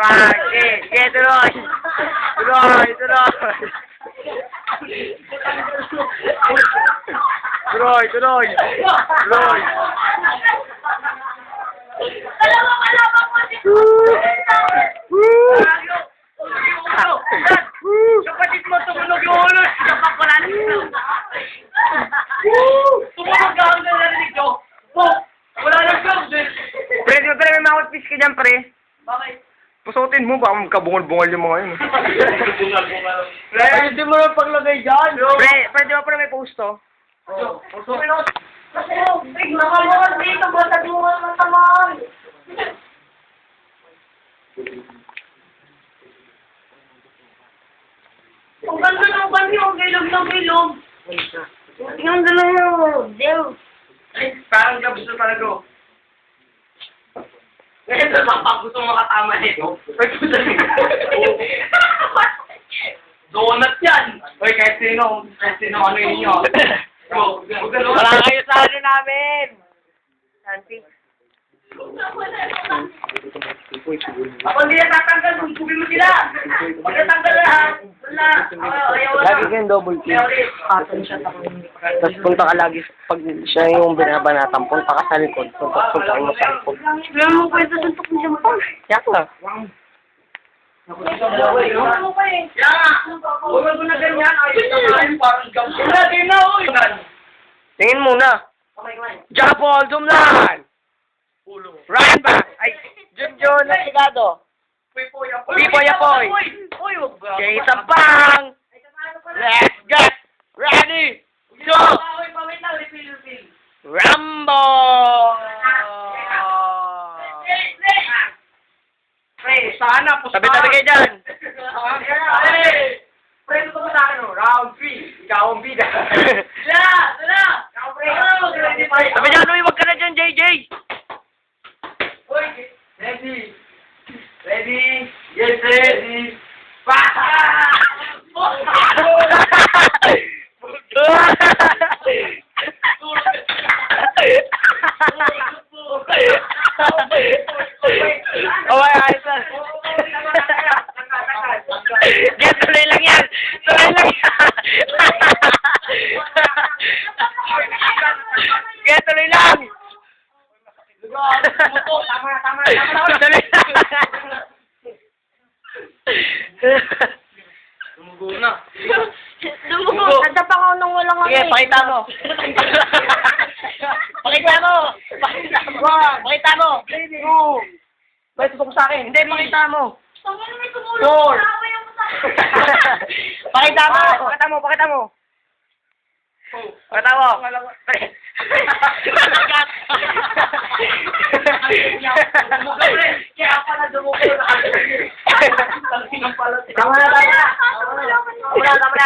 Sige, tuloy. Tuloy, tuloy. Tuloy, tuloy. Tuloy. Dalawa ka mo si Kapatid mo, tumunog yung ulo. Siya. Tumunog ka ang narinig ko. Oh, wala na siya. Pre, di ba pre, may ka dyan, pre? Bakit? Pusutin mo, baka magkabungol-bungol yung mga yun. Pre, hindi mo na paglagay dyan. Pre, pre, di ba pre may post to? Kasi, big, nakamuhan dito, basta di mo naman tamaan. Ang ganda ng banyo, bilog na bilog. Yung dalawa mo, Dew. Parang gabos na talaga. Ngayon, napapag gusto mo makatama nito. Donut yan! Uy, kahit sino, kahit sino ano yun yun. Wala kayo sa ano namin. Santi. Ako hindi na tatanggal, hugugin mo sila. Pag natanggal na, wala. Ayaw, ayaw na. Lagi kayong double team. Ayaw ulit. Tapos punta ka lagi, pag siya yung binabanatan, punta ka sa likod. Punta, punta mo sa likod. Wala mo kwento suntok mo siya mo. Yak na. Tingin muna. Jabol, Dumlan! Ryan back! Ay, Junjun, Nasigado. Pipoy, Pipoy, apoy. Uy, huwag ba? Jay Sampang! Let's get ready refill. Rambo! Pre, sana, pusta. Tabi-tabi kayo dyan. Pre, pre, ito sa akin, round 3. Ikaw ang bida. Ready pa. Sabi dyan, Uy, wag ka na dyan, JJ! Uy, ready. Ready? Yes, ready. Oh, ay, ayos na. Yan, tuloy lang yan. Tuloy lang yan. Kaya tuloy lang. Tama tama tama. Tuloy lang. Tumugo na. Lumugo. Nadapa ko nung walang ano Sige, eh. pakita mo. Pakita mo. Pakita mo. Pakita mo. Two. May tutok sa akin. Hindi, pakita mo. Tama na may tumulong. Four. Nakaway ako sa Pakita mo. Pakita mo, pakita mo. Pakita mo. Kaya pala dumugo na kasi. Tama na, tama na. Tama na, tama na.